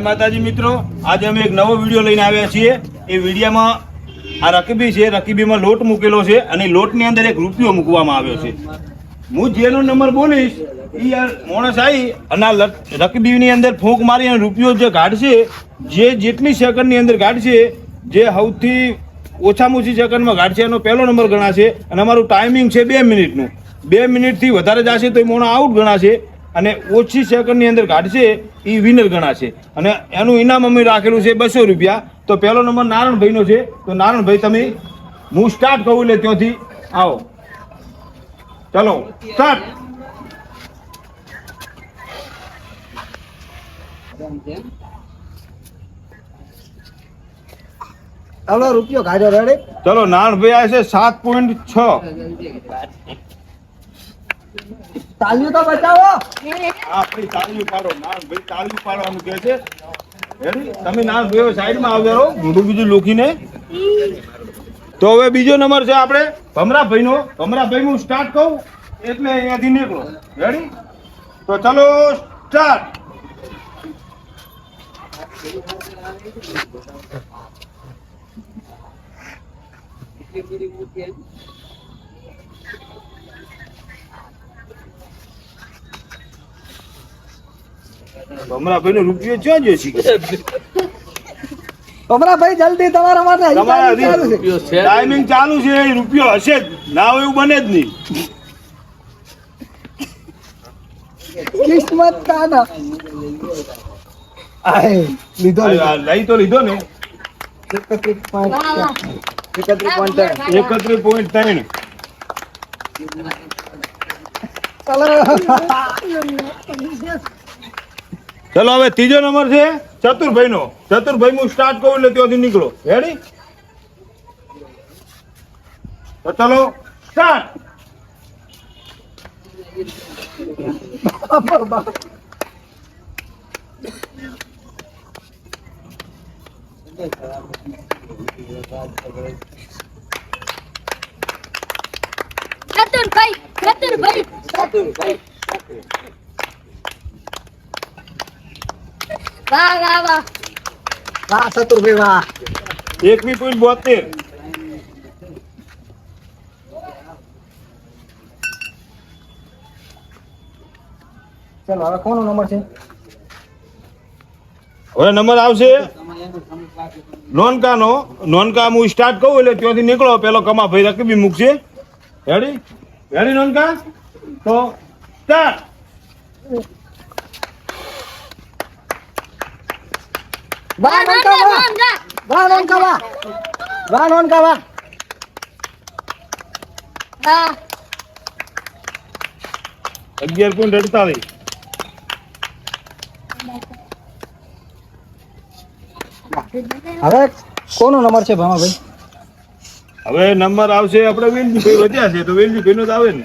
જય માતાજી મિત્રો. આજે અમે એક નવો વીડિયો લઈને આવ્યા છીએ. એ વિડીયામાં આ રકબી છે. રકબીમાં લોટ મૂકેલો છે અને લોટની અંદર એક રૂપિયો મૂકવામાં આવ્યો છે. હું જેનો નંબર બોલીશ એ માણસ આવી અને આ રકબીની અંદર ફૂંક મારી અને રૂપિયો જે કાઢશે, જે જેટલી સેકન્ડની અંદર કાઢશે, જે સૌથી ઓછામાં ઓછી સેકન્ડમાં કાઢશે, એનો પહેલો નંબર ગણાશે. અને અમારું ટાઈમિંગ છે બે મિનિટનું. બે મિનિટથી વધારે જશે તો એ મોણો આઉટ ગણાશે. અને ઓછી સેકન્ડની અંદર કાઢશે એ વિનર ગણાશે. અને એનું ઇનામ અમે રાખેલું છે બસો રૂપિયા. તો પહેલો નંબર નારણભાઈનો છે. તો નારણભાઈ તમે હું સ્ટાર્ટ કહું એટલે ત્યાંથી આવો. ચલો સ્ટાર્ટ હલો રૂપિયો કાઢ્યો રેડી ચલો નારણભાઈ આવે છે સાત પોઈન્ટ છ. તાલ્યું તો બચાવો. આપણી તાળીઓ પાડો ભાઈ તાળીઓ પાડવાનું કહે છે? તમે નારણભાઈ સાઈડમાં આવજો. રહો મોઢું બીજું લોખીને. તો હવે બીજો નંબર છે આપણે ભમરાભાઈનો. ભમરાભાઈ, હું સ્ટાર્ટ કહું, એટલે અહીંયાથી નીકળો. રેડી તો ચલો સ્ટાર્ટ ભમરાભાઈ નો રૂપિયો ક્યાં ગયો છે ભમરાભાઈ જલ્દી તમારા માટે તમારા. ટાઈમિંગ ચાલુ છે. એ રૂપિયો હશે જ. ના હોય એવું બને જ નહીં. કિસ્મત કાના. આય, લીધો. લઈ તો લીધો ને. એકત્રીસ પોઈન્ટ ત્રણ. એકત્રીસ પોઈન્ટ ત્રણ. ચાલો, હવે ત્રીજો નંબર છે ચતુરભાઈ નો ચતુરભાઈ, હું સ્ટાર્ટ કરું એટલે ત્યાંથી નીકળો. રેડી તો ચલો સ્ટાર્ટ ચતુરભાઈ ચતુરભાઈ. વાહ વાહ વાહ. વાહ ચતુરભાઈ વાહ. એકવી પોઈન્ટ બોતેર. ચાલો હવે કોનો નંબર છે? હવે નંબર આવશે નોનકાનો. નોનકા હું સ્ટાર્ટ કહું એટલે ત્યાંથી નીકળો. પેલો કમા ભાઈ રકબી મૂકશે. રેડી રેડી નોનકા? તો સ્ટાર્ટ નોનકા વાહ વાહ નોનકા વાહ વાહ નોનકા વાહ હા. અગિયાર પોઈન્ટ અડતાલીસ. હવે કોનો નંબર છે ભામાભાઈ? હવે નંબર આવશે આપણે વેલજીભાઈ વધ્યા છે તો વેલજીભાઈ નો જ આવે ને.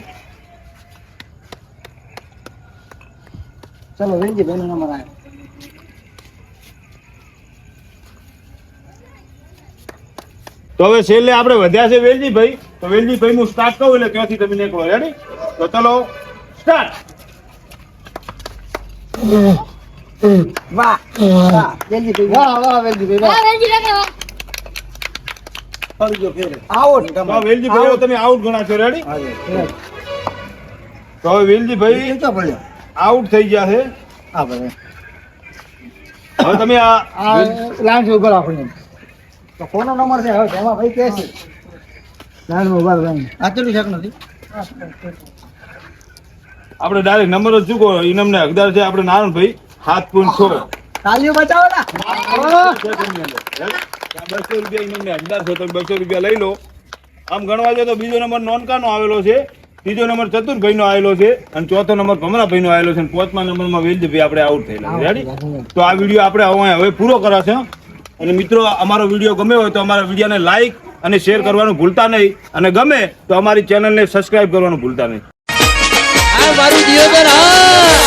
ચલો વેલજી ભાઈ નો નંબર આવ્યો તો હવે છેલ્લે આપણે વધ્યા છે વેલજીભાઈ. તો વેલજીભાઈ હું સ્ટાર્ટ કહું એટલે ત્યાંથી તમે નીકળો રેડી તો ચલો સ્ટાર્ટ વાહ વાહ વેલજી વાહ વાહ વેલજી વાહ. વેલજી વાહ. ફરી ફેરે. આઉટ તો વેલજીભાઈ તમે આઉટ ગણા છો રેડી તો હવે વેલજીભાઈ આઉટ થઈ ગયા છે. હા ભાઈ હવે તમે આ આ લાઈન ઊભા રાખો ને તો કોનો નંબર છે? હવે તેમાં ભાઈ કે છે? લાલ મોબાઈલ ભાઈ આચલું શક નથી. આપણે ડાયરેક્ટ નંબર જ ચૂકો ઇનામને હકદાર છે આપણે નારણ ભાઈ હાથ પૂન છો. તાલીઓ બચાવો ના બસો રૂપિયા ઇનામને હકદાર છો તમે બસો રૂપિયા લઈ લો. આમ ગણવા જાય તો બીજો નંબર નોનકાનો આવેલો છે ત્રીજો નંબર ચતુરભાઈનો આવેલો છે અને ચોથો નંબર ભમરાભાઈનો આવેલો છે અને પાંચમા નંબરમાં વેલજીભાઈ આપણે આઉટ થયેલા છે. રેડી તો આ વીડિયો આપણે હવે હવે પૂરો કરાશે હો. અને મિત્રો, અમારો વીડિયો ગમ્યો હોય તો અમારા વિડીયોને લાઈક અને શેર કરવાનું ભૂલતા નહીં. અને ગમે તો અમારી ચેનલને સબસ્ક્રાઇબ કરવાનું ભૂલતા નહીં. મારું દિયોદર હા!